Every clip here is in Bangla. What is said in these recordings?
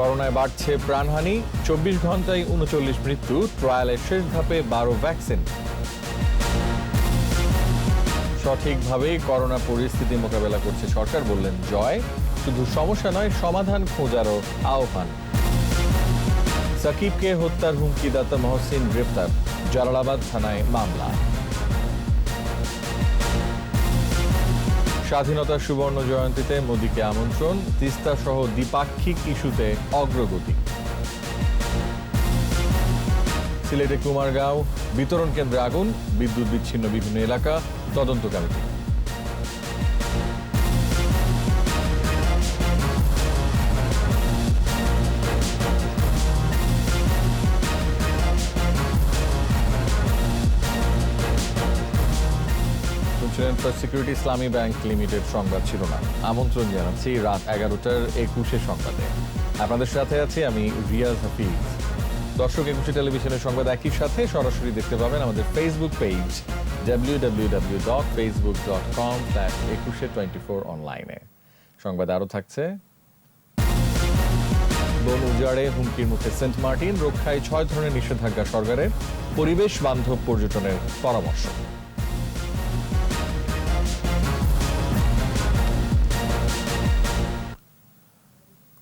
করোনায় বাড়ছে প্রাণহানি, চব্বিশ ঘন্টায় উনচল্লিশ মৃত্যু, ট্রায়ালের শেষ ধাপে বারো ভ্যাকসিন। সঠিকভাবে করোনা পরিস্থিতি মোকাবেলা করছে সরকার বললেন জয়, শুধু সমস্যা নয়, সমাধান খোঁজারও আহ্বান। সাকিবকে হত্যার হুমকিদাতা মহসিন গ্রেফতার জালালাবাদ থানায় মামলা। স্বাধীনতা সুবর্ণ জয়ন্তীতে মোদীকে আমন্ত্রণ, তিস্তা সহ দ্বিপাক্ষিক ইস্যুতে অগ্রগতি। সিলেটে কুমারগাঁও, বিতরণ কেন্দ্রে আগুন, বিদ্যুৎ বিচ্ছিন্ন বিভিন্ন এলাকা তদন্ত কমিটি শুনছিলেন first security Islami bank limited সংবাদ না আমন্ত্রণ জানাচ্ছি রাত এগারোটার একুশে সংবাদে। আপনাদের সাথে আছি আমি রিয়াজ হাফিজ। দর্শক, একুশে টেলিভিশনের সংবাদ একই সাথে সরাসরি দেখতে পাবেন আমাদের Facebook page W W W dot Facebook dot com slash Ekushey twenty four অনলাইনে সংবাদ আরও থাকছে। বন উজাড়ে হুমকির মুখে সেন্ট মার্টিন, রক্ষায় ছয় ধরনের নিষেধাজ্ঞা সরকারের, পরিবেশ বান্ধব পর্যটনের পরামর্শ।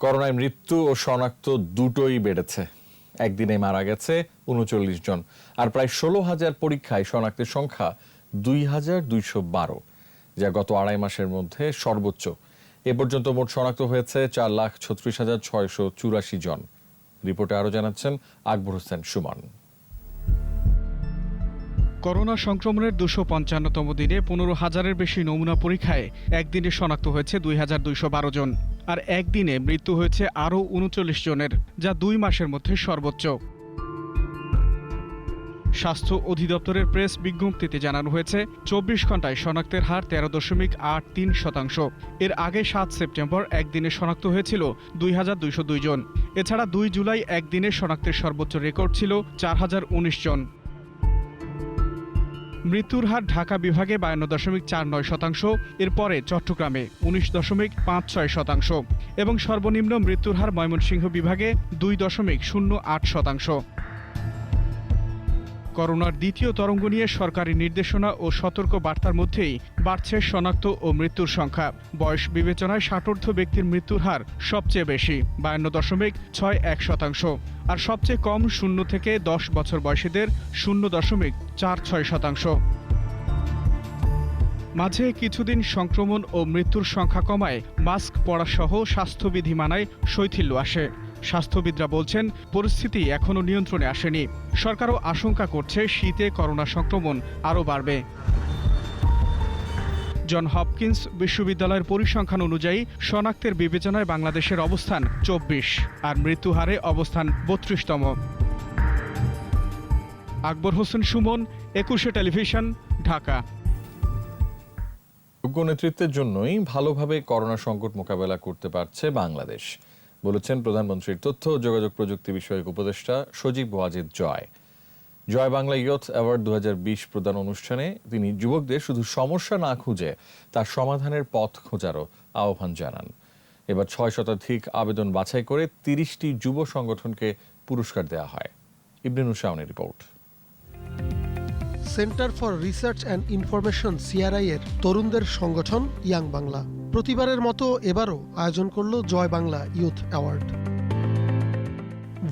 করোনায় মৃত্যু ও শনাক্ত দুটোই বেড়েছে। একদিনে মারা গেছে উনচল্লিশ জন, আর প্রায় ষোলো হাজার পরীক্ষায় শনাক্তের সংখ্যা দুই হাজার দুইশো বারো, যা গত আড়াই মাসের মধ্যে সর্বোচ্চ। এ পর্যন্ত মোট শনাক্ত হয়েছে চার লাখ ছত্রিশ হাজার ছয়শো চুরাশি জন। রিপোর্টে আরও জানাচ্ছেন আকবর হোসেন সুমন। করোনা সংক্রমণের দুশো পঞ্চান্নতম দিনে পনেরো হাজারের বেশি নমুনা পরীক্ষায় একদিনে শনাক্ত হয়েছে দুই হাজার দুইশো বারো জন। আর একদিনে মৃত্যু হয়েছে আরও উনচল্লিশ জনের, যা দুই মাসের মধ্যে সর্বোচ্চ। স্বাস্থ্য অধিদপ্তরের প্রেস বিজ্ঞপ্তিতে জানানো হয়েছে, চব্বিশ ঘন্টায় শনাক্তের হার তেরো দশমিক আট তিন শতাংশ। এর আগে সাত সেপ্টেম্বর একদিনে শনাক্ত হয়েছিল দুই হাজার দুইশো দুই জন। এছাড়া দুই জুলাই একদিনে শনাক্তের সর্বোচ্চ রেকর্ড ছিল চার হাজার উনিশ জন। মৃত্যুর হার ঢাকা বিভাগে বায়ান্ন দশমিক চার নয় শতাংশ, এরপরে চট্টগ্রামে উনিশ দশমিক পাঁচ ছয় শতাংশ এবং সর্বনিম্ন মৃত্যুর হার ময়মনসিংহ বিভাগে দুই দশমিক শূন্য আট শতাংশ। করোনার দ্বিতীয় তরঙ্গ নিয়ে সরকারি নির্দেশনা ও সতর্ক বার্তার মধ্যেই বাড়ছে শনাক্ত ও মৃত্যুর সংখ্যা। বয়স বিবেচনায় ষাটোর্ধ ব্যক্তির মৃত্যুর হার সবচেয়ে বেশি, বায়ান্ন দশমিক ছয় এক শতাংশ। আর সবচেয়ে কম শূন্য থেকে দশ বছর বয়সীদের শূন্য দশমিক চার ছয় শতাংশ। মাঝে কিছুদিন সংক্রমণ ও মৃত্যুর সংখ্যা কমায় মাস্ক পরাসহ স্বাস্থ্যবিধি মানায় শৈথিল্য আসে। স্বাস্থ্যবিদরা বলছেন, পরিস্থিতি এখনও নিয়ন্ত্রণে আসেনি। সরকারও আশঙ্কা করছে শীতে করোনা সংক্রমণ আরও বাড়বে। জন হপকিন্স বিশ্ববিদ্যালয়ের পরিসংখ্যান অনুযায়ী শনাক্তের বিবেচনায় বাংলাদেশের অবস্থান চব্বিশ, আর মৃত্যু হারে অবস্থান বত্রিশতম। আকবর হোসেন সুমন, একুশে টেলিভিশন, ঢাকা। যোগ্য নেতৃত্বের জন্যই ভালোভাবে করোনা সংকট মোকাবেলা করতে পারছে বাংলাদেশ। বলেছেন প্রধানমন্ত্রীর তথ্য ও যোগাযোগ প্রযুক্তি বিষয়ক উপদেষ্টা সজীব ওয়াজিদ জয়। জয় বাংলা ইয়থ অ্যাওয়ার্ড দু প্রদান অনুষ্ঠানে তিনি যুবকদের শুধু সমস্যা না খুঁজে তার সমাধানের পথ খোঁজারও আহ্বান জানান। এবার ছয় শতাধিক আবেদন বাছাই করে তিরিশটি যুব সংগঠনকে পুরস্কার দেওয়া হয়। ইবনুল শাওনের report. Centre for research and information CRI এর তরুণদের সংগঠন ইয়াং বাংলা। প্রতিবারের মতো এবারও আয়োজন করল Joy Bangla youth award.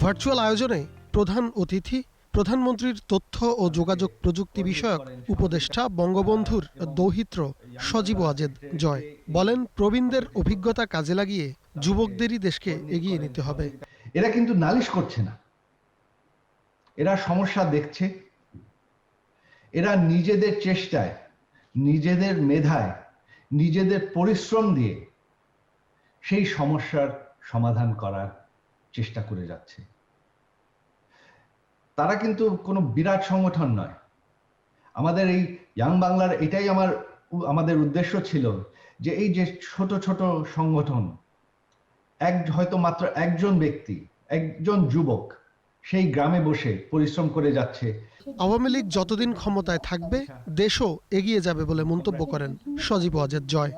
Virtual আয়োজনে প্রধান অতিথি, প্রধানমন্ত্রীর তথ্য ও যোগাযোগ প্রযুক্তি বিষয়ক উপদেষ্টা বঙ্গবন্ধুর দৌহিত্র সজীব ওয়াজেদ জয়। বলেন, প্রবীণদের অভিজ্ঞতা কাজে লাগিয়ে যুবকদেরই দেশকে এগিয়ে নিতে হবে। এরা কিন্তু নালিশ করছে না। এরা সমস্যা দেখছে। এরা নিজেদের চেষ্টায়, নিজেদের মেধায় নিজেদের পরিশ্রম দিয়ে সেই সমস্যার সমাধান করার চেষ্টা করে যাচ্ছে। তারা কিন্তু কোনো বিরাট সংগঠন নয়। আমাদের এই ইয়াং বাংলার এটাই আমার আমাদের উদ্দেশ্য ছিল যে এই যে ছোট ছোট সংগঠন, এক, হয়তো মাত্র একজন ব্যক্তি, একজন যুবক সেই গ্রামে বসে পরিশ্রম করে যাচ্ছে। আওয়ামী লীগ যতদিন ক্ষমতায় থাকবে দেশও এগিয়ে যাবে বলে মন্তব্য করেন সজীব ওয়াজেদ জয়।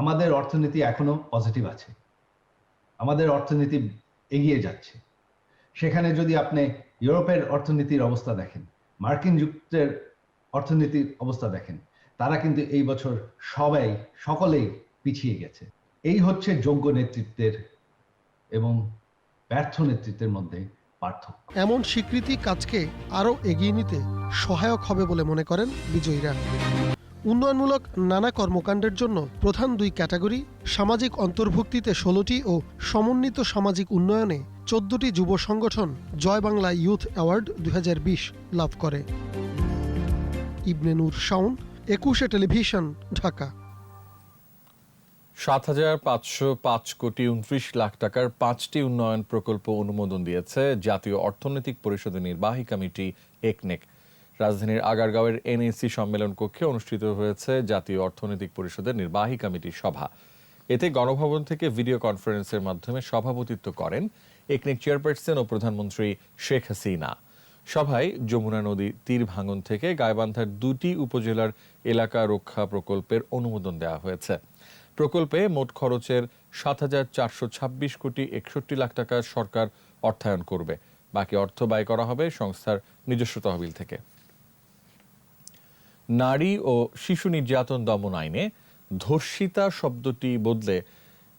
আমাদের অর্থনীতি এখনও পজিটিভ আছে। আমাদের অর্থনীতি এগিয়ে যাচ্ছে। সেখানে যদি আপনি ইউরোপের অর্থনীতির অবস্থা দেখেন মার্কিন যুক্তের অর্থনীতির অবস্থা দেখেন তারা কিন্তু এই বছর সবাই সকলেই পিছিয়ে গেছে। এই হচ্ছে যোগ্য নেতৃত্বের এবং ব্যর্থ নেতৃত্বের মধ্যে পার্থক্য। এমন স্বীকৃতি কাজকে আরও এগিয়ে নিতে সহায়ক হবে বলে মনে করেন বিজয়ীরা উন্নয়নমূলক নানা কর্মকাণ্ডের জন্য প্রধান দুই ক্যাটাগরি, সামাজিক অন্তর্ভুক্তিতে ষোলোটি ও সমন্বিত সামাজিক উন্নয়নে চোদ্দটি যুব সংগঠন জয় বাংলা ইউথ অ্যাওয়ার্ড দু হাজার বিশ লাভ করে। ইবনে নূর একুশে টেলিভিশন, ঢাকা। সাত হাজার পাঁচশো পাঁচ কোটি উনত্রিশ লাখ টাকার পাঁচটি উন্নয়ন প্রকল্প অনুমোদন দিয়েছে জাতীয় অর্থনৈতিক পরিষদের নির্বাহী কমিটি একনেক রাজধানীর আগারগাঁওয়ের এনএসি সম্মেলন কক্ষে অনুষ্ঠিত হয়েছে জাতীয় অর্থনৈতিক পরিষদের নির্বাহী কমিটির সভা। এতে গণভবন থেকে ভিডিও কনফারেন্সের মাধ্যমে সভাপতিত্ব করেন একনেক চেয়ারপারসন ও প্রধানমন্ত্রী শেখ হাসিনা। সভায় যমুনা নদী তীর ভাঙন থেকে গাইবান্ধার দুটি উপজেলার এলাকা রক্ষা প্রকল্পের অনুমোদন দেওয়া হয়েছে। প্রকল্পে মোট খরচের সাত হাজার চারশো ছাব্বিশ কোটি একষট্টি লাখ টাকা সরকার অর্থায়ন করবে। বাকি অর্থ ব্যয় করা হবে সংস্থার নিজস্ব তহবিল থেকে। নারী ও শিশু নির্যাতন দমন আইনে ধর্ষিতা শব্দটি বদলে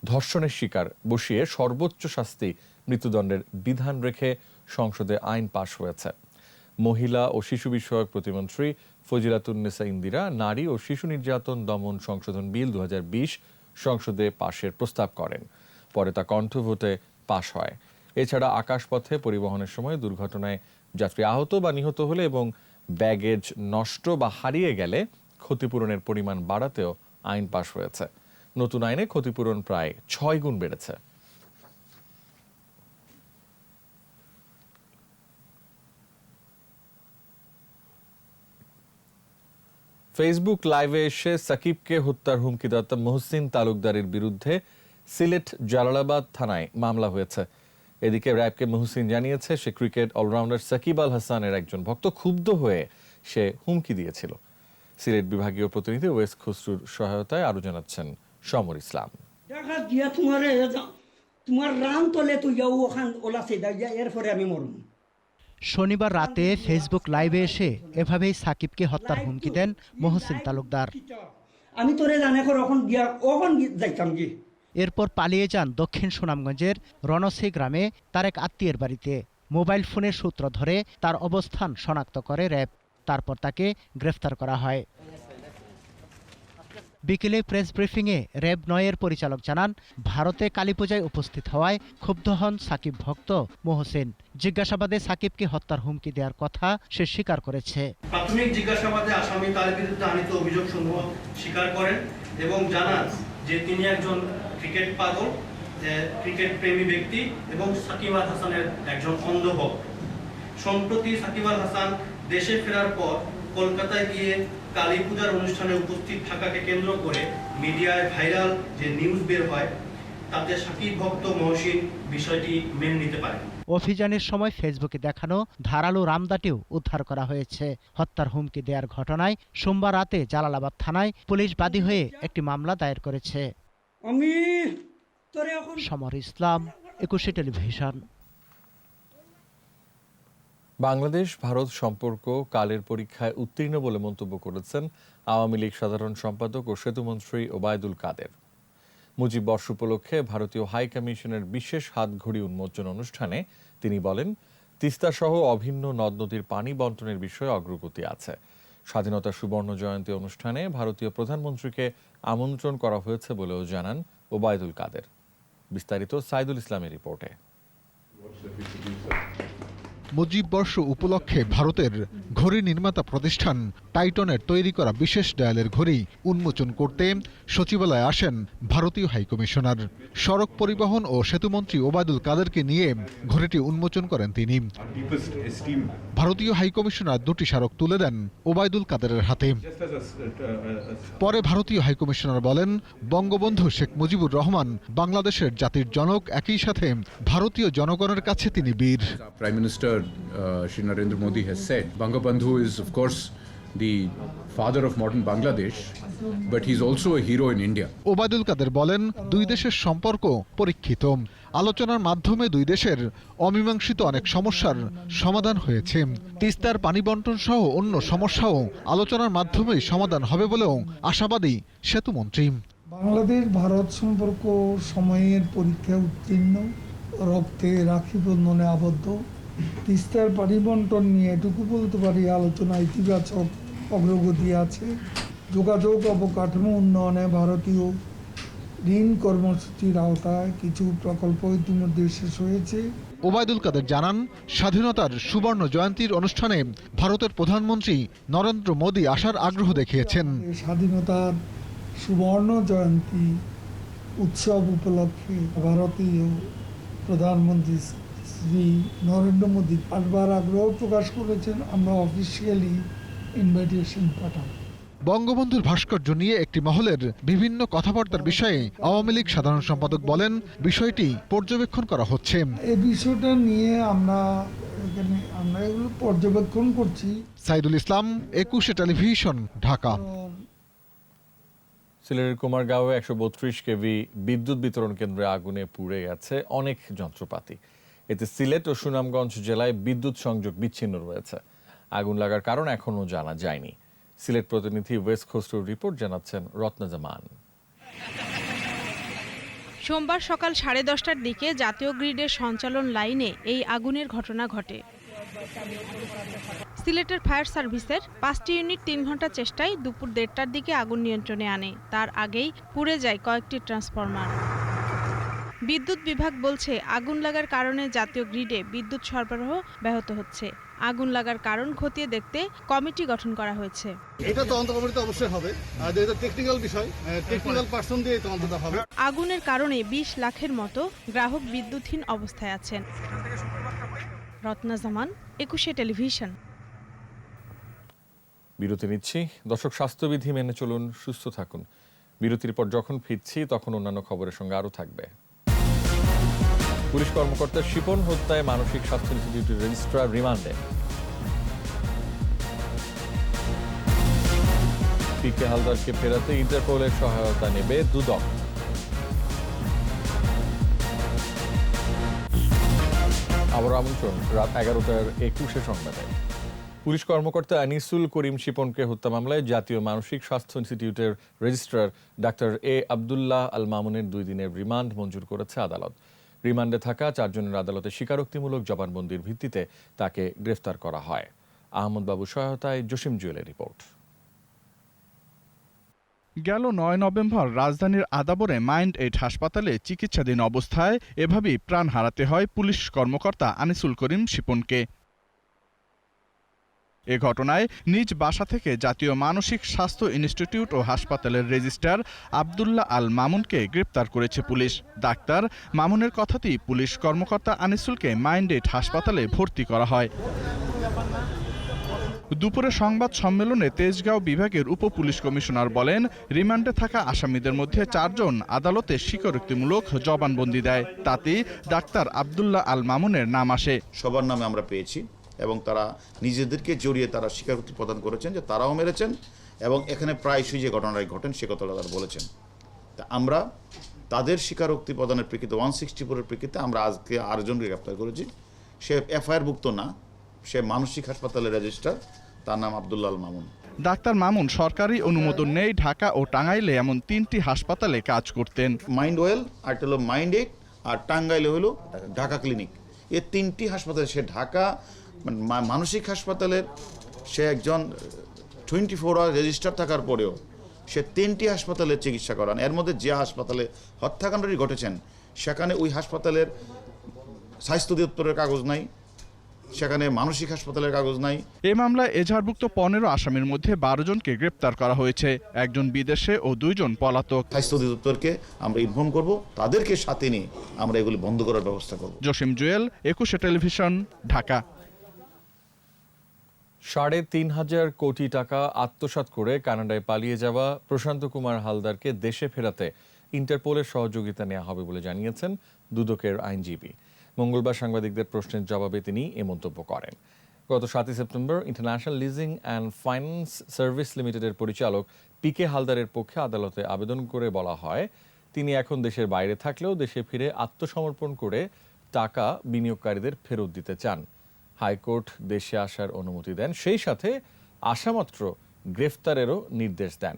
ধর্ষণের শিকার বসিয়ে সর্বোচ্চ শাস্তি মৃত্যুদণ্ডের বিধান রেখে সংসদে আইন পাশ হয়েছে। মহিলা ও শিশু বিষয়ক প্রতিমন্ত্রী ফজিলাতুন্নেসা ইন্দিরা, নারী ও শিশু নির্যাতন দমন সংশোধন বিল দু হাজার বিশ সংসদে পাশের প্রস্তাব করেন। পরে তা কণ্ঠভোটে পাশ হয়। এছাড়া আকাশপথে পরিবহনের সময় দুর্ঘটনায় যাত্রী আহত বা নিহত হলে এবং ব্যাগেজ নষ্ট বা হারিয়ে গেলে ক্ষতিপূরণের পরিমাণ বাড়াতেও আইন পাশ হয়েছে। নতুন আইনে ক্ষতিপূরণ প্রায় ছয় গুণ বেড়েছে। ফেসবুক লাইভে এসে সাকিবকে হত্যার হুমকিদাতা মহসিন তালুকদারের বিরুদ্ধে সিলেট জালালাবাদ থানায় মামলা হয়েছে। এদিকে র্যাবকে মহসিন জানিয়েছে, সে ক্রিকেট অলরাউন্ডার সাকিব আল হাসানের একজন ভক্ত ক্ষুব্ধ হয়ে সে হুমকি দিয়েছিল। সিলেট বিভাগীয় প্রতিনিধি ওয়েস খসরুর সহায়তায় আরও জানাচ্ছেন সমর ইসলাম। তোমার রান তলে তুই যাও ওখান ওলা সেদা এরপরে আমি মরুম শনিবার রাতে ফেসবুক লাইভে এসে এভাবেই সাকিবকে হত্যার হুমকি দেন মহসিন তালুকদার। আমি তোরে জানে ওখান গিয়া ওখান যাইতাম কি? এরপর পালিয়ে যান দক্ষিণ সুনামগঞ্জের রণসি গ্রামে তার এক আত্মীয়ের বাড়িতে। মোবাইল ফোনের সূত্র ধরে তার অবস্থান শনাক্ত করে র্যাব। তারপর তাকে গ্রেফতার করা হয়। বিকেলে প্রেস ব্রিফিংয়ে র্যাব নয়ের পরিচালক জানান, ভারতে কালীপূজায় উপস্থিত হওয়ায় ক্ষুব্ধ হন সাকিব ভক্ত মোহসেন জিজ্ঞাসাবাদে সাকিবকে হত্যার হুমকি দেওয়ার কথা সে স্বীকার করেছে। প্রাথমিক জিজ্ঞাসাবাদে আসামি তার বিরুদ্ধে আনিত অভিযোগসমূহ স্বীকার করেন এবং জানান যে তিনি একজন ক্রিকেট পাগল ক্রিকেট প্রেমী ব্যক্তি এবং সাকিব আল হাসানের একজন অন্ধ ভক্ত। সম্প্রতি সাকিব আল হাসান দেশে ফেরার পর কলকাতায় গিয়ে কালী পূজার অনুষ্ঠানে উপস্থিত থাকাকে কেন্দ্র করে মিডিয়ায় ভাইরাল যে নিউজ বের হয় তাতে সাকিব ভক্ত মহসিন বিষয়টি মেনে নিতে পারেন। অভিযানের সময় ফেসবুকে দেখানো ধারালো রামদাটিও উদ্ধার করা হয়েছে। হত্যার হুমকি দেওয়ার ঘটনায় সোমবার রাতে জালালাবাদ থানায় পুলিশ বাদী হয়ে একটি মামলা দায়ের করেছে। আমি সমর ইসলাম একুশে টেলিভিশন। বাংলাদেশ, ভারত সম্পর্ক কালের পরীক্ষায় উত্তীর্ণ বলে মন্তব্য করেছেন আওয়ামী লীগ সাধারণ সম্পাদক ও সেতুমন্ত্রী ওবায়দুল কাদের। মুজিব বর্ষ উপলক্ষে ভারতীয় হাই কমিশনের বিশেষ হাতঘড়ি উন্মোচন অনুষ্ঠানে তিনি বলেন, তিস্তা সহ অভিন্ন নদ নদীর পানি বন্টনের বিষয়ে অগ্রগতি আছে। স্বাধীনতা সুবর্ণ জয়ন্তী অনুষ্ঠানে ভারতীয় প্রধানমন্ত্রীকে আমন্ত্রণ করা হয়েছে বলেও জানান ওবায়দুল কাদের। বিস্তারিত সাইদুল ইসলামের রিপোর্টে। মুজিব বর্ষ উপলক্ষে ভারতের ঘড়ি নির্মাতা প্রতিষ্ঠান টাইটনের তৈরি করা বিশেষ ডায়ালের ঘড়ি উন্মোচন করতে সচিবালয়ে আসেন ভারতীয় হাইকমিশনার। সড়ক পরিবহন ও সেতুমন্ত্রী ওবায়দুল কাদেরকে নিয়ে ঘড়িটি উন্মোচন করেন তিনি। ভারতীয় হাইকমিশনার দুটি স্মারক তুলে দেন ওবায়দুল কাদেরের হাতে। S- uh, a- পরে ভারতীয় হাইকমিশনার বলেন বঙ্গবন্ধু শেখ মুজিবুর রহমান বাংলাদেশের জাতির জনক একই সাথে ভারতীয় জনগণের কাছে তিনি বীর। Prime Minister uh, Shri Narendra Modi has said, Bangabandhu is, of course, the father of modern Bangladesh, but he's also a hero in India. Obaidul Quader বলেন দুই দেশের সম্পর্ক পরীক্ষিত। আলোচনার মাধ্যমে দুই দেশের অমীমাংসিত অনেক সমস্যার সমাধান হয়েছে। তিস্তার পানি বন্টন সহ অন্য সমস্যাও আলোচনার মাধ্যমেই সমাধান হবে বলেও আশাবাদী সেতুমন্ত্রী বাংলাদেশ ভারত সম্পর্ক সময়ের পরীক্ষায় উত্তীর্ণ রক্তে রাখি বন্ধনে আবদ্ধ। তিস্তার পানি বন্টন নিয়ে এটুকু বলতে পারি আলোচনা ইতিবাচক অগ্রগতি আছে। যোগাযোগ অবকাঠামো উন্নয়নে ভারতীয় ঋণ কর্মসূচির আওতায় কিছু প্রকল্প ইতিমধ্যে শেষ হয়েছে। ওবায়দুল কাদের জানান স্বাধীনতার সুবর্ণ জয়ন্তীর অনুষ্ঠানে ভারতের প্রধানমন্ত্রী নরেন্দ্র মোদী আসার আগ্রহ দেখিয়েছেন। স্বাধীনতার সুবর্ণ জয়ন্তী উৎসব উপলক্ষে ভারতীয় প্রধানমন্ত্রী শ্রী নরেন্দ্র মোদী আসবার আগ্রহ প্রকাশ করেছেন আমরা অফিসিয়ালি ইনভাইটেশন পাঠাবো। বঙ্গবন্ধুর ভাস্কর্য নিয়ে একটি মহলের বিভিন্ন কথাবার্তার বিষয়ে আওয়ামী লীগ সাধারণ সম্পাদক বলেন বিষয়টি পর্যবেক্ষণ করা হচ্ছে। এই বিষয়টা নিয়ে আমরা এখানে আমরা এগুলো পর্যবেক্ষণ করছি। সাইদুল ইসলাম একুশে টেলিভিশন ঢাকা। সিলেটের কুমারগাঁওয়ে একশো বত্রিশ কেভি বিদ্যুৎ বিতরণ কেন্দ্রে আগুনে পুড়ে গেছে অনেক যন্ত্রপাতি। এতে সিলেট ও সুনামগঞ্জ জেলায় বিদ্যুৎ সংযোগ বিচ্ছিন্ন রয়েছে। আগুন লাগার কারণ এখনও জানা যায়নি। সিলেট প্রতিনিধি ওয়েস্ট খসরুর রিপোর্ট জানাচ্ছেন রত্নজামান সোমবার সকাল সাড়ে দশটার দিকে জাতীয় গ্রিডের সঞ্চালন লাইনে এই আগুনের ঘটনা ঘটে। সিলেটের ফায়ার সার্ভিসের পাঁচটি ইউনিট তিন ঘণ্টা চেষ্টায় দুপুর দেড়টার দিকে আগুন নিয়ন্ত্রণে আনে। তার আগেই পুড়ে যায় কয়েকটি ট্রান্সফরমার। বিদ্যুৎ বিভাগ বলছে আগুন লাগার কারণে জাতীয় গ্রিডে বিদ্যুৎ সরবরাহ ব্যাহত হচ্ছে। আগুন লাগার কারণ খতিয়ে দেখতে কমিটি গঠন করা হয়েছে। এটা তদন্ত কমিটি অবশ্যই হবে। আর এটা টেকনিক্যাল বিষয় টেকনিক্যাল পার্সন দিয়ে তদন্তটা হবে। আগুনের কারণে বিশ লাখের মতো গ্রাহক বিদ্যুৎহীন অবস্থায় আছেন। রত্না জামান একুশে টেলিভিশন। বিরতি নিচ্ছি। দর্শক স্বাস্থ্যবিধি মেনে চলুন সুস্থ থাকুন। বিরতির পর যখন ফিরছি তখন অন্যান্য খবরের সঙ্গে আরও থাকবে। পুলিশ কর্মকর্তা শিপন হত্যায় মানসিক স্বাস্থ্য ইনস্টিটিউটের রেজিস্ট্রার রিমান্ডে। পি কে হালদারকে ফেরাতে ইন্টারপোলের সহায়তা নেবে দুদক। আবার আমন্ত্রণ, রাত এগারোটার একুশে সংবাদে। পুলিশ কর্মকর্তা আনিসুল করিম শিপনকে হত্যা মামলায় জাতীয় মানসিক স্বাস্থ্য ইনস্টিটিউটের registrar doctor A Abdullah Al মামুনের দুই দিনের রিমান্ড মঞ্জুর করেছে আদালত। রিমান্ডে থাকা চারজনের আদালতে স্বীকারোক্তিমূলক জবানবন্দির ভিত্তিতে তাকে গ্রেফতার করা হয়। আহমদ বাবু সহায়তায় জসিম জুয়েলের রিপোর্ট। গেল নয় নভেম্বর, রাজধানীর আদাবরে মাইন্ড এইড হাসপাতালে চিকিৎসাধীন অবস্থায় এভাবেই প্রাণ হারাতে হয় পুলিশ কর্মকর্তা আনিসুল করিম শিপনকে। এ ঘটনায় নিজ বাসা থেকে জাতীয় মানসিক স্বাস্থ্য ইনস্টিটিউট ও হাসপাতালের রেজিস্ট্রার আবদুল্লাহ আল মামুনকে গ্রেপ্তার করেছে পুলিশ। ডাক্তার মামুনের কথাতেই পুলিশ কর্মকর্তা আনিসুলকে মাইন্ডেড হাসপাতালে ভর্তি করা হয়। দুপুরে সংবাদ সম্মেলনে তেজগাঁও বিভাগের উপ পুলিশ কমিশনার বলেন, রিমান্ডে থাকা আসামিদের মধ্যে চারজন আদালতে স্বীকারোক্তিমূলক জবানবন্দি দেয়। তাতেই ডাক্তার আবদুল্লাহ আল মামুনের নাম আসে। সবার নামে আমরা পেয়েছি। এবং তারা নিজেদেরকে জড়িয়ে তারা স্বীকারোক্তি প্রদান করেছেন যে তারাও মেরেছেন এবং এখানে প্রায়শই যে ঘটনাটি ঘটেন সে কথাটা তারা বলেছেন। তা আমরা তাদের স্বীকারোক্তি প্রদানের প্রেক্ষিতে ওয়ান সিক্সটি ফোরের প্রেক্ষিতে আমরা আজকে আরেকজনকে গ্রেপ্তার করেছি। সে এফআইআরভুক্ত না সে মানসিক হাসপাতালের রেজিস্ট্রার তার নাম আবদুল্লাল মামুন। ডাক্তার মামুন সরকারি অনুমোদন নেই ঢাকা ও টাঙ্গাইলে এমন তিনটি হাসপাতালে কাজ করতেন। মাইন্ড ওয়েল আর হলো মাইন্ড এইড আর টাঙ্গাইলে হলো ঢাকা ক্লিনিক। এ তিনটি হাসপাতালে সে ঢাকা মানসিক হাসপাতালের সে একজন টোয়েন্টি ফোর আওয়ার রেজিস্টার থাকার পরেও সে তিনটি হাসপাতালে চিকিৎসা করান। এর মধ্যে যে হাসপাতালে হত্যাকাণ্ডটি ঘটেছেন সেখানে ওই হাসপাতালের স্বাস্থ্য দপ্তরের কাগজ নাই সেখানে মানসিক হাসপাতালের কাগজ নাই। এ মামলায় এজাহারভুক্ত পনেরো আসামির মধ্যে বারো জনকে গ্রেপ্তার করা হয়েছে একজন বিদেশে ও দুইজন পলাতক। স্বাস্থ্য অধিদপ্তরকে আমরা ইনফর্ম করব তাদেরকে সাথে নিয়ে আমরা এগুলি বন্ধ করার ব্যবস্থা করব। জসিম জুয়েল একুশে টেলিভিশন ঢাকা। সাড়ে তিন হাজার কোটি টাকা আত্মসাৎ করে কানাডায় পালিয়ে যাওয়া প্রশান্ত কুমার হালদারকে দেশে ফেরাতে ইন্টারপোলের সহযোগিতা নেওয়া হবে বলে জানিয়েছেন দুদকের আইনজীবী। মঙ্গলবার সাংবাদিকদের প্রশ্নের জবাবে তিনি এ মন্তব্য করেন। গত সাতই September international leasing and finance service লিমিটেডের পরিচালক পি কে হালদারের পক্ষে আদালতে আবেদন করে বলা হয়, তিনি এখন দেশের বাইরে থাকলেও দেশে ফিরে আত্মসমর্পণ করে টাকা বিনিয়োগকারীদের ফেরত দিতে চান। হাইকোর্ট দেশে আসার অনুমতি দেন। সেই সাথে আসামাত্র গ্রেফতারেরও নির্দেশ দেন।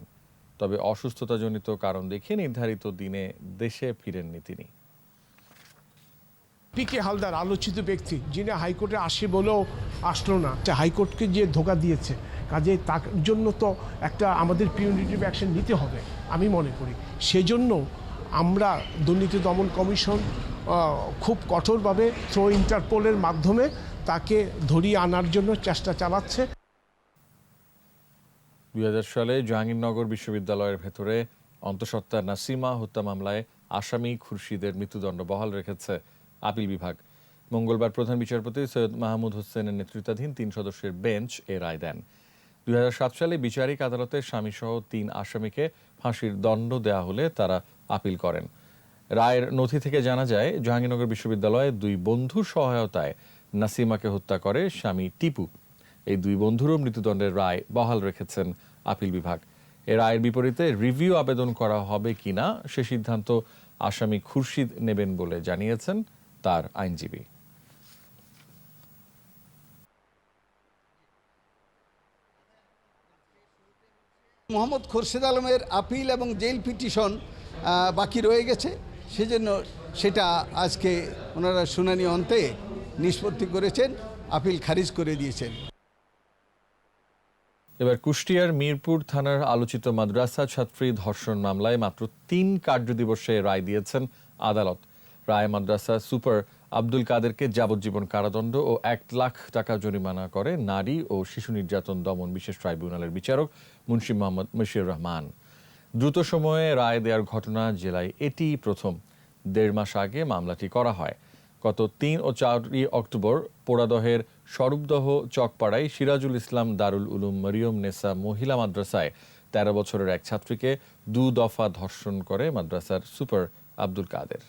তবে অসুস্থতাজনিত কারণ দেখিয়ে নির্ধারিত দিনে দেশে ফিরেননি তিনি। পি কে হালদার আলোচিত ব্যক্তি, যিনি হাইকোর্টে আসে বলেও আসলো না। যে হাইকোর্টকে যে ধোকা দিয়েছে, কাজে তার জন্য তো একটা আমাদের পিউনিটিভ অ্যাকশন নিতে হবে, আমি মনে করি। সেজন্য আমরা দুর্নীতি দমন কমিশন খুব কঠোরভাবে থ্রো ইন্টারপোলের মাধ্যমে তাকে ধরিয়ে আনার জন্য চেষ্টা চালাচ্ছে। দুই সালে জাহাঙ্গীরনগর বিশ্ববিদ্যালয়ের ভেতরে অন্তঃসত্ত্বা নাসিমা হত্যা মামলায় আসামি খুরশিদের মৃত্যুদণ্ড বহাল রেখেছে আপিল বিভাগ। মঙ্গলবার প্রধান বিচারপতি সৈয়দ মাহমুদ হোসেনের নেতৃত্বাধীন তিন সদস্যের বেঞ্চ এ রায় দেন। দুই হাজার সাত সালে বিচারিক আদালতে স্বামীসহ তিন আসামিকে ফাঁসির দণ্ড দেওয়া হলে তারা আপিল করেন। রায়ের নথি থেকে জানা যায়, জাহাঙ্গীরনগর বিশ্ববিদ্যালয়ে দুই বন্ধুর সহায়তায় নাসিমাকে হত্যা করে স্বামী টিপু। এই দুই বন্ধুরও মৃত্যুদণ্ডের রায় বহাল রেখেছেন আপিল বিভাগ। এ রায়ের বিপরীতে রিভিউ আবেদন করা হবে কিনা সে সিদ্ধান্ত আসামি খুরশিদ নেবেন বলে জানিয়েছেন তার আইনজীবী। মোহাম্মদ খোরশেদ আলমের আপিল এবং জেল পিটিশন বাকি রয়ে গেছে। সেজন্য সেটা আজকে ওনারা শুনানি অন্তে নিষ্পত্তি করেছেন, আপিল খারিজ করে দিয়েছেন। এবার কুষ্টিয়ার মিরপুর থানার আলোচিত মাদ্রাসা ছাত্রী ধর্ষণ মামলায় মাত্র তিন কার্যদিবসে রায় দিয়েছেন আদালত। রায় মাদ্রাসা সুপার আব্দুল কাদেরকে যাবজ্জীবন কারাদণ্ড ও এক লাখ টাকা জরিমানা করে নারী ও শিশু নির্যাতন দমন বিশেষ ট্রাইব্যুনালের বিচারক মুন্সি মোহাম্মদ মশিউর রহমান। দ্রুত সময়ে রায় দেওয়ার ঘটনা জেলায় এটি প্রথম। দেড় মাস আগে মামলাটি করা হয়। গত তিন ও চারই অক্টোবর পোড়াদহের স্বরূপদহ চকপাড়ায় সিরাজুল ইসলাম দারুল উলুম মরিয়ম নেসা মহিলা মাদ্রাসায় তেরো বছরের এক ছাত্রীকে দু দফা ধর্ষণ করে মাদ্রাসার সুপার আব্দুল কাদের।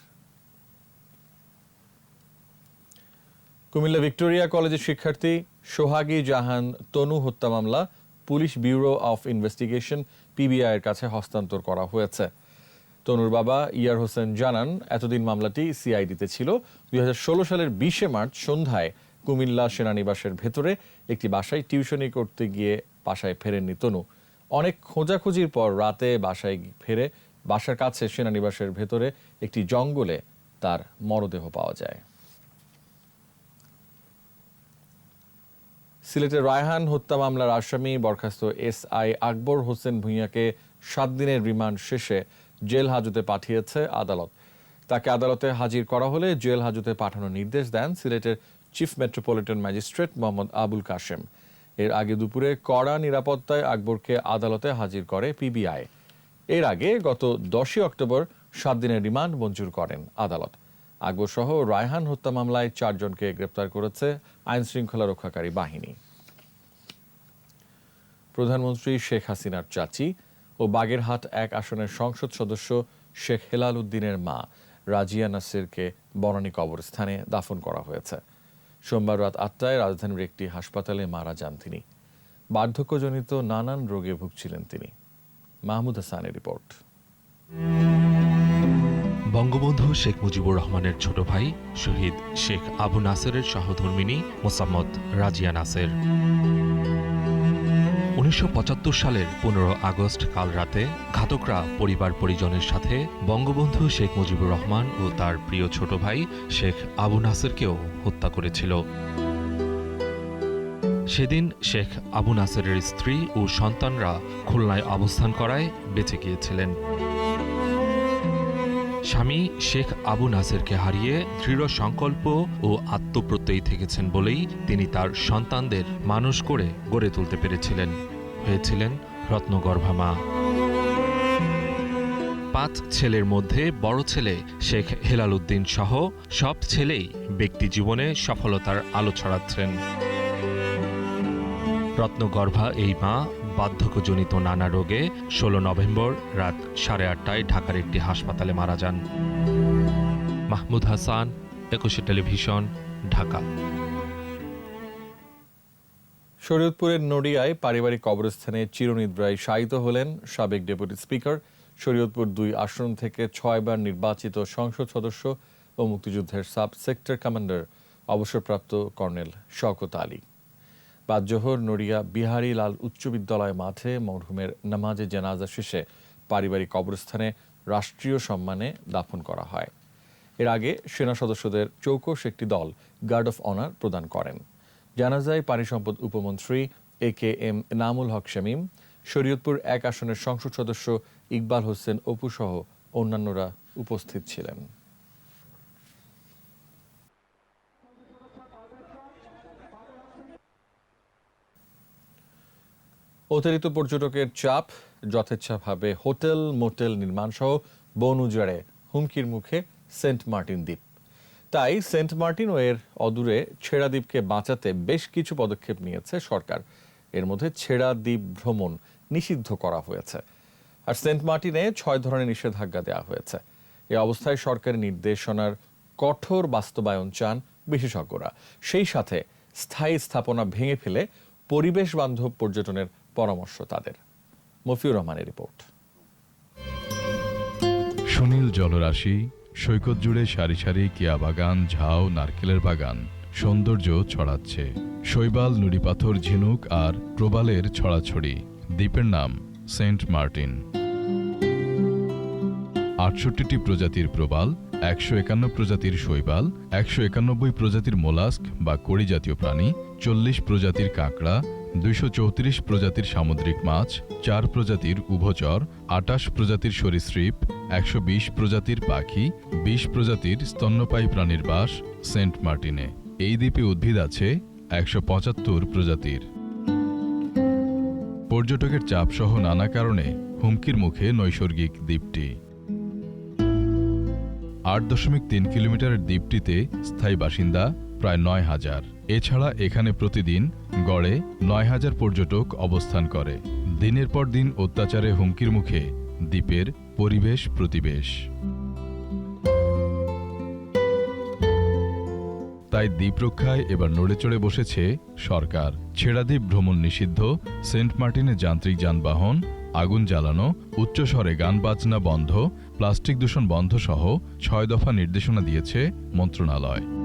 কুমিল্লা ভিক্টোরিয়া কলেজের শিক্ষার্থী সোহাগী জাহান তনু হত্যা মামলা, police bureau of investigation PBI এর কাছে হস্তান্তর করা হয়েছে। তনুর বাবা ইয়ার হোসেন জানান, এতদিন মামলাটি সিআইডিতে ছিল। দুই সালের বিশে মার্চ সন্ধ্যায় কুমিল্লা সেনানিবাসের ভেতরে একটি বাসায় টিউশনি করতে গিয়ে বাসায় ফেরেননি তনু। অনেক খোঁজাখুঁজির পর রাতে বাসায় ফেরে বাসার কাছে সেনানিবাসের ভেতরে একটি জঙ্গলে তার মরদেহ পাওয়া যায়। সিলেটের রায়হান হত্যা মামলার আসামি বরখাস্ত এস আই আকবর হোসেন ভূঁইয়াকে সাত দিনের রিমান্ড শেষে জেল হাজতে পাঠিয়েছে আদালত। তাকে আদালতে হাজির করা হলে জেল হাজতে পাঠানোর নির্দেশ দেন সিলেটের chief metropolitan magistrate Mohammad Abul Kashem. এর আগে দুপুরে কড়া নিরাপত্তায় আকবরকে আদালতে হাজির করে পিবিআই। এর আগে গত দশই অক্টোবর সাত দিনের রিমান্ড মঞ্জুর করেন আদালত। আকবর সহ রায়হান হত্যা মামলায় চারজনকে গ্রেপ্তার করেছে আইন শৃঙ্খলা রক্ষাকারী বাহিনী। প্রধানমন্ত্রী শেখ হাসিনার চাচি ও বাগেরহাট এক আসনের সংসদ সদস্য শেখ হেলাল উদ্দিনের মা রাজিয়া নাসিরকে বনানী কবরস্থানে দাফন করা হয়েছে। সোমবার রাত আটটায় রাজধানীর একটি হাসপাতালে মারা যান তিনি। বার্ধক্যজনিত নানান রোগে ভুগছিলেন তিনি। মাহমুদ হাসানের রিপোর্ট। বঙ্গবন্ধু শেখ মুজিবুর রহমানের ছোট ভাই শহীদ শেখ আবু নাসেরের সহধর্মিনী মোসাম্মদ রাজিয়া নাসের। উনিশশো পঁচাত্তর সালের পনেরো আগস্ট কাল রাতে ঘাতকরা পরিবার পরিজনের সাথে বঙ্গবন্ধু শেখ মুজিবুর রহমান ও তার প্রিয় ছোট ভাই শেখ আবু নাসেরকেও হত্যা করেছিল। সেদিন শেখ আবু নাসেরের স্ত্রী ও সন্তানরা খুলনায় অবস্থান করায় বেঁচে গিয়েছিলেন। স্বামী শেখ আবু নাসেরকে হারিয়ে দৃঢ় সংকল্প ও আত্মপ্রত্যয়ী থেকেছেন বলেই তিনি তার সন্তানদের মানুষ করে গড়ে তুলতে পেরেছিলেন। হয়েছিলেন রত্নগর্ভা মা। পাঁচ ছেলের মধ্যে বড় ছেলে শেখ হেলাল উদ্দিন সহ সব ছেলেই ব্যক্তি জীবনে সফলতার আলো ছড়াচ্ছেন। রত্নগর্ভা এই মা বার্ধক্যজনিত নানা রোগে ষোলো নভেম্বর রাত সাড়ে আটটায় ঢাকার একটি হাসপাতালে মারা যান। মাহমুদ হাসান, একুশে টেলিভিশন, ঢাকা। শরীয়তপুরের নড়িয়ায় পারিবারিক কবরস্থানে চিরনিদ্রায় শায়িত হলেন সাবেক ডেপুটি স্পিকার। শরীয়তপুর দুই আসন থেকে ছয়বার নির্বাচিত সংসদ সদস্য ও মুক্তিযুদ্ধের সাব সেক্টর কমান্ডার, অবসরপ্রাপ্ত কর্নেল শওকত আলী। বাদজোহর নড়িয়া, বিহারী লাল উচ্চ বিদ্যালয় মাঠে মরহুমের নামাজে জানাজা শেষে পারিবারিক কবরস্থানে রাষ্ট্রীয় সম্মানে দাফন করা হয়। এর আগে সেনা সদস্যদের চৌকস একটি দল গার্ড অফ অনার প্রদান করেন। জানাজায় পানি সম্পদ উপমন্ত্রী A K M Namul Haque Shamim, Shariatpur এক আসনের সংসদ সদস্য ইকবাল হোসেন অপুসহ অন্যান্যরা উপস্থিত ছিলেন। অতিরিক্ত পর্যটকের চাপ, যথেচ্ছাভাবে হোটেল, মোটেল নির্মাণ সহ বন উজাড়ে হুমকির মুখে সেন্ট মার্টিন দ্বীপ। তাই সেন্ট মার্টিন ও এর অদূরে ছেড়া দ্বীপকে বাঁচাতে বেশ কিছু পদক্ষেপ নিয়েছে সরকার। এর মধ্যে ছেড়া দ্বীপ ভ্রমণ নিষিদ্ধ করা হয়েছে। আর সেন্ট মার্টিনে ছয় ধরনের নিষেধাজ্ঞা দেওয়া হয়েছে। এ অবস্থায় সরকারি নির্দেশনার কঠোর বাস্তবায়ন চান বিশেষজ্ঞরা। সেই সাথে স্থায়ী স্থাপনা ভেঙে ফেলে পরিবেশ বান্ধব পর্যটনের পরামর্শ তাদের। মফিউর রহমানের রিপোর্ট। সুনীল জলরাশি, সৈকত জুড়ে সারি সারি কিয়া বাগান, ঝাউ, নারকেলের বাগান, সৌন্দর্য ছড়াচ্ছে। শৈবাল, নুড়িপাথর, ঝিনুক আর প্রবালের ছড়াছড়ি। দ্বীপের নাম সেন্ট মার্টিন। আটষট্টিটি প্রজাতির প্রবাল, একশো একান্ন প্রজাতির শৈবাল, একশো একানব্বই প্রজাতির মোলাস্ক বা কড়ি জাতীয় প্রাণী, চল্লিশ প্রজাতির কাঁকড়া দুইশো চৌত্রিশ প্রজাতির সামুদ্রিক মাছ, চার প্রজাতির উভচর, আটাশ প্রজাতির সরীসৃপ, একশো বিশ প্রজাতির পাখি, বিশ প্রজাতির স্তন্যপায়ী প্রাণীর বাস সেন্ট মার্টিনে। এই দ্বীপে উদ্ভিদ আছে একশো পঁচাত্তর প্রজাতির। পর্যটকের চাপসহ নানা কারণে হুমকির মুখে নৈসর্গিক দ্বীপটি। আট দশমিক তিন কিলোমিটারের দ্বীপটিতে স্থায়ী বাসিন্দা প্রায় নয় হাজার। এছাড়া এখানে প্রতিদিন গড়ে নয় হাজার পর্যটক অবস্থান করে। দিনের পর দিন অত্যাচারে হুমকির মুখে দ্বীপের পরিবেশ প্রতিবেশ। তাই দ্বীপ রক্ষায় এবার নড়েচড়ে বসেছে সরকার। ছেড়াদ্বীপ ভ্রমণ নিষিদ্ধ, সেন্ট মার্টিনে যান্ত্রিক যানবাহন, আগুন জ্বালানো উচ্চস্বরে গান বাজনা বন্ধ, প্লাস্টিক দূষণ বন্ধ সহ ছয় দফা নির্দেশনা দিয়েছে মন্ত্রণালয়।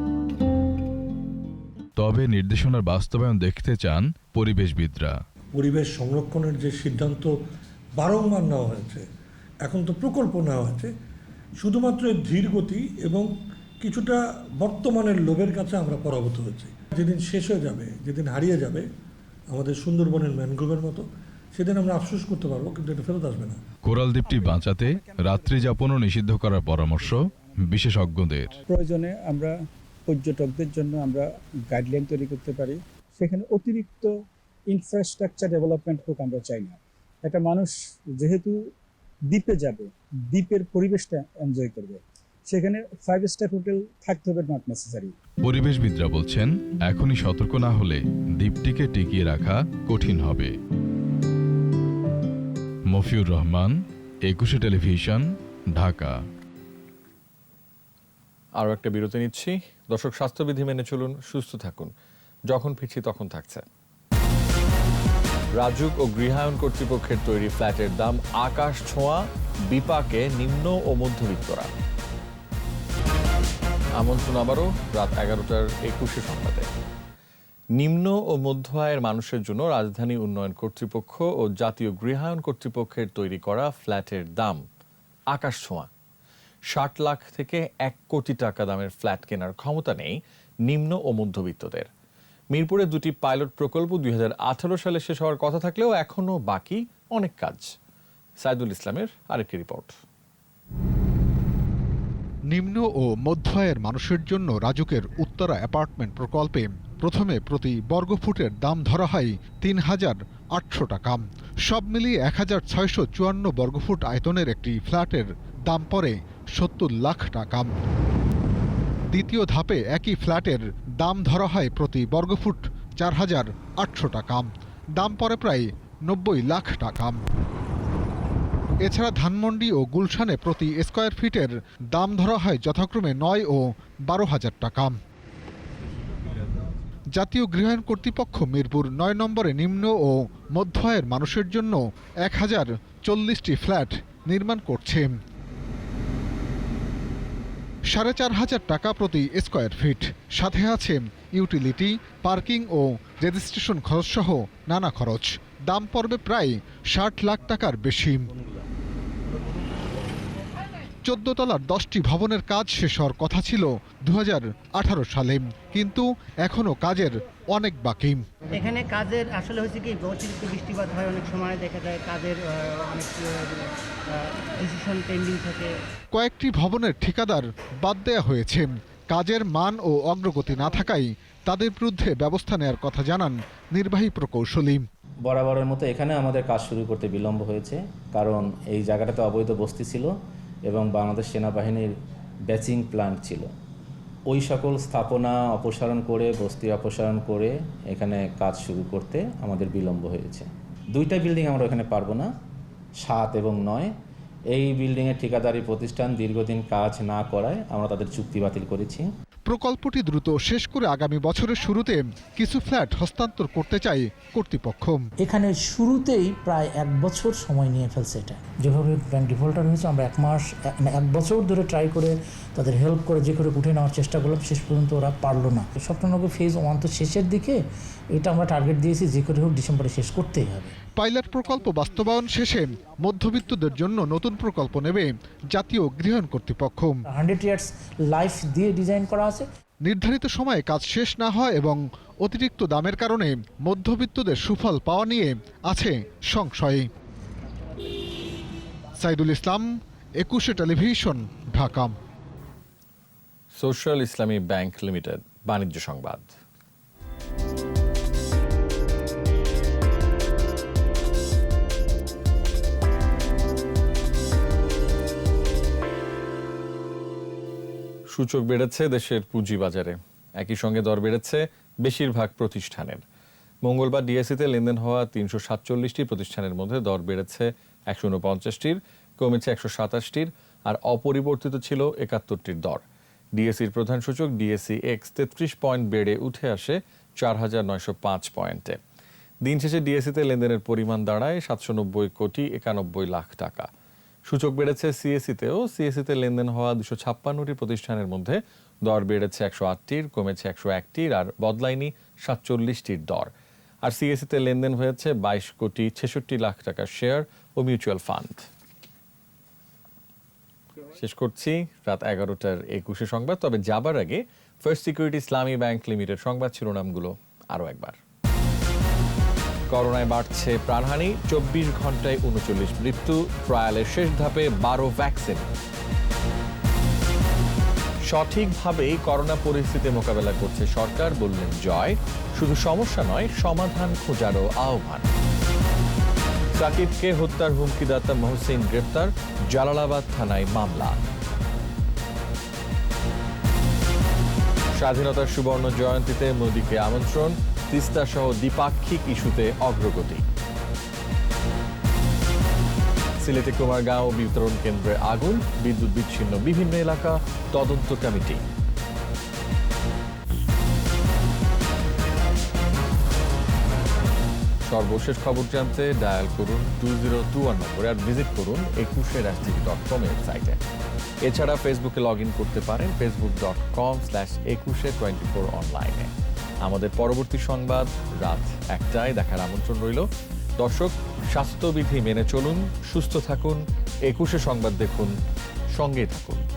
তবে নির্দেশনার বাস্তবায়ন দেখতে চান পরিবেশবিদরা। পরিবেশ সংরক্ষণের যে সিদ্ধান্ত বারংবার নেওয়া হয়েছে এখন তো প্রকল্প নেওয়া হয়েছে শুধুমাত্র এর ধীর গতি এবং কিছুটা বর্তমানের লোভের কাছে আমরা পরাভূত হয়েছি। যেদিন শেষ হয়ে যাবে যেদিন হারিয়ে যাবে আমাদের সুন্দরবনের ম্যানগ্রোভের মতো সেদিন আমরা আফসোস করতে পারব কিন্তু এটা ফেরত আসবে না। কোরাল দ্বীপটি বাঁচাতে রাত্রি যাপনও নিষিদ্ধ করার পরামর্শ বিশেষজ্ঞদের। প্রয়োজনে আমরা পর্যটকদের জন্য আমরা গাইডলাইন তৈরি করতে পারি। সেখানে অতিরিক্ত ইনফ্রাস্ট্রাকচার ডেভেলপমেন্ট হোক আমরা চাই না। একটা মানুষ যেহেতু দ্বীপে যাবে দ্বীপের পরিবেশটা এনজয় করবে। সেখানে ফাইভ স্টার হোটেল থাকতে হবে নট নেসেসারি পরিবেশবিদরা বলছেন এখনই সতর্ক না হলে দ্বীপটিকে টিকিয়ে রাখা কঠিন হবে। মফিউর রহমান একুশে টেলিভিশন ঢাকা। আরও একটা বিরতি নিচ্ছি। দর্শক, স্বাস্থ্যবিধি মেনে চলুন, সুস্থ থাকুন। যখন ফিরছি তখন থাকছে। রাজুক ও গৃহায়ণ কর্তৃপক্ষের তৈরি ফ্ল্যাটের দাম আকাশ ছোঁয়া, বিপাকে নিম্ন ও মধ্যবিত্তরা। আমন্ত্রণ আবারও রাত এগারোটার একুশে সংবাদে। নিম্ন ও মধ্য আয়ের মানুষের জন্য রাজধানী উন্নয়ন কর্তৃপক্ষ ও জাতীয় গৃহায়ণ কর্তৃপক্ষের তৈরি করা ফ্ল্যাটের দাম আকাশ ছোঁয়া। ষাট লাখ থেকে এক কোটি টাকা দামের ফ্ল্যাট কেনার ক্ষমতা নেই নিম্ন ও মধ্যবিত্তদের। মিরপুরে দুটি পাইলট প্রকল্প দুই হাজার আঠারো সালে শেষ হওয়ার কথা থাকলেও এখনও বাকি অনেক কাজ। সাইদুল ইসলামের আরেকটি রিপোর্ট। নিম্ন ও মধ্য আয়ের মানুষের জন্য রাজুকের উত্তরা অ্যাপার্টমেন্ট প্রকল্পে প্রথমে প্রতি বর্গফুটের দাম ধরা হয় তিন হাজার আটশো টাকা। সব মিলিয়ে এক হাজার ছয়শো চুয়ান্ন বর্গফুট আয়তনের একটি ফ্ল্যাটের দাম পড়ে সত্তর লাখ টাকা। দ্বিতীয় ধাপে একই ফ্ল্যাটের দাম ধরা হয় প্রতি বর্গফুট চার হাজার আটশো টাকা। দাম পরে প্রায় নব্বই লাখ টাকা। এছাড়া ধানমন্ডি ও গুলশানে প্রতি স্কোয়ার ফিটের দাম ধরা হয় যথাক্রমে নয় ও বারো হাজার টাকা। জাতীয় গৃহায়ণ কর্তৃপক্ষ মিরপুর নয় নম্বরে নিম্ন ও মধ্য আয়ের মানুষের জন্য এক হাজার চল্লিশটি ফ্ল্যাট নির্মাণ করছে। সাড়ে চার হাজার টাকা প্রতি স্কোয়ার ফিট। সাথে আছে ইউটিলিটি, পার্কিং ও রেজিস্ট্রেশন খরচ সহ নানা খরচ। দাম পড়বে প্রায় ষাট লাখ টাকার বেশি। চোদ্দ তলার দশটি ভবনের কাজ শেষ হওয়ার কথা ছিল দু হাজার আঠারো সালে। কিন্তু এখনও কাজের অনেক বাকি এখানে কাজের আসলে হচ্ছে কি অতিরিক্ত বৃষ্টিপাত হয় অনেক সময় দেখা যায় কাজের অনেক ডিসিশন পেন্ডিং থাকে। কয়েকটি ভবনের ঠিকাদার বাদ দেয়া হয়েছে। কাজের মান ও অগ্রগতি না থাকায় তাদের বিরুদ্ধে ব্যবস্থা নেওয়ার কথা জানান নির্বাহী প্রকৌশলী। বরাবরের মতো এখানে আমাদের কাজ শুরু করতে বিলম্ব হয়েছে কারণ এই জায়গাটাতে অবৈধ বস্তি ছিল এবং বাংলাদেশ সেনাবাহিনীর ব্যাচিং প্ল্যান্ট ছিল। ওই সকল স্থাপনা অপসারণ করে, বস্তি অপসারণ করে এখানে কাজ শুরু করতে আমাদের বিলম্ব হয়েছে। দুইটা বিল্ডিং আমরা এখানে পারব না, সাত এবং নয়। এই বিল্ডিংয়ের ঠিকাদারি প্রতিষ্ঠান দীর্ঘদিন কাজ না করায় আমরা তাদের চুক্তি বাতিল করেছি। প্রকল্পটি দ্রুত শেষ করে আগামী বছরের শুরুতে কিছু ফ্ল্যাট হস্তান্তর করতে চাই কর্তৃপক্ষ। এখানে শুরুতেই প্রায় এক বছর সময় নিয়ে ফেলছে এটা। যেভাবে ব্যাংক ডিফল্টার হয়েছে, আমরা এক মাস এক- এক বছর ধরে ট্রাই করে তাদের হেল্প করে যে করে উঠে নেওয়ার চেষ্টা করলাম, শেষ পর্যন্ত ওরা পারল না। স্বপ্ননগর ফেজ ওয়ান তো শেষের দিকে এটা আমরা টার্গেট দিয়েছি যে করে হোক ডিসেম্বরে শেষ করতেই হবে। পাইলট প্রকল্প বাস্তবায়ন শেষে মধ্যবিত্তদের জন্য নতুন প্রকল্প নেবে জাতীয় গৃহায়ণ কর্তৃপক্ষ। হান্ড্রেড ইয়ার্স লাইফ দিয়ে ডিজাইন করা আছে। নির্ধারিত সময়ে কাজ শেষ না হয় এবং অতিরিক্ত দামের কারণে মধ্যবিত্তদের সুফল পাওয়া নিয়ে আছে সংশয়। Saidul Islam Ekushey television Dhaka. Social Islami bank limited বাণিজ্য সংবাদ। সূচক বেড়েছে দেশের পুঁজিবাজারে। একই সঙ্গে দর বেড়েছে বেশিরভাগ প্রতিষ্ঠানের। মঙ্গলবার ডিএসসিতে লেনদেন হওয়া তিনশো সাতচল্লিশটি প্রতিষ্ঠানের মধ্যে দর বেড়েছে একশো উনপঞ্চাশটির, কমেছে একশো সাতাশটির আর অপরিবর্তিত ছিল একাত্তরটির দর। ডিএসসির প্রধান সূচক ডিএসসি এক্স তেত্রিশ পয়েন্ট বেড়ে উঠে আসে চার হাজার নয়শো পাঁচ পয়েন্টে। দিন শেষে ডিএসসিতে লেনদেনের পরিমাণ দাঁড়ায় সাতশো নব্বই কোটি একানব্বই লাখ টাকা। সূচক বেড়েছে সিএসিতেও সিএসিতে লেনদেন হওয়া দুশো ছাপ্পান্নটি প্রতিষ্ঠানের মধ্যে দর বেড়েছে একশো আটটির, কমেছে একশো একটির আর বদলায়নি সাতচল্লিশটির দর। আর সিএসিতে লেনদেন হয়েছে বাইশ কোটি ছেষট্টি লাখ টাকার শেয়ার ও মিউচুয়াল ফান্ড। শেষ করছি রাত এগারোটার একুশে সংবাদ। তবে যাবার আগে first security Islami bank limited সংবাদ শিরোনামগুলো আরও একবার। করোনায় বাড়ছে প্রাণহানি, চব্বিশ ঘন্টায় উনচল্লিশ মৃত্যু, ট্রায়ালের শেষ ধাপে বারো ভ্যাকসিন। সঠিকভাবেই করোনা পরিস্থিতি মোকাবেলা করছে সরকার, বললেন জয়। শুধু সমস্যা নয়, সমাধান খোঁজারও আহ্বান। সাকিবকে হত্যার হুমকিদাতা মহসিন গ্রেপ্তার, জালালাবাদ থানায় মামলা। স্বাধীনতার সুবর্ণ জয়ন্তীতে মোদীকে আমন্ত্রণ তিস্তা সহ দ্বিপাক্ষিক ইস্যুতে অগ্রগতি। সিলেটে কুমারগাঁও বিতরণ কেন্দ্রে আগুন, বিদ্যুৎ বিচ্ছিন্ন বিভিন্ন এলাকা, তদন্ত কমিটি। সর্বশেষ খবর জানতে ডায়াল করুন টু জিরো টু ওয়ান নম্বরে আর ভিজিট করুন একুশে রাজনীতি ডট কম ওয়েবসাইটে এছাড়া ফেসবুকে লগ ইন করতে পারেন Facebook dot com slash Ekushey twenty four অনলাইনে। আমাদের পরবর্তী সংবাদ রাত একটায় দেখার আমন্ত্রণ রইল। দর্শক, স্বাস্থ্যবিধি মেনে চলুন, সুস্থ থাকুন, একুশে সংবাদ দেখুন সঙ্গে থাকুন।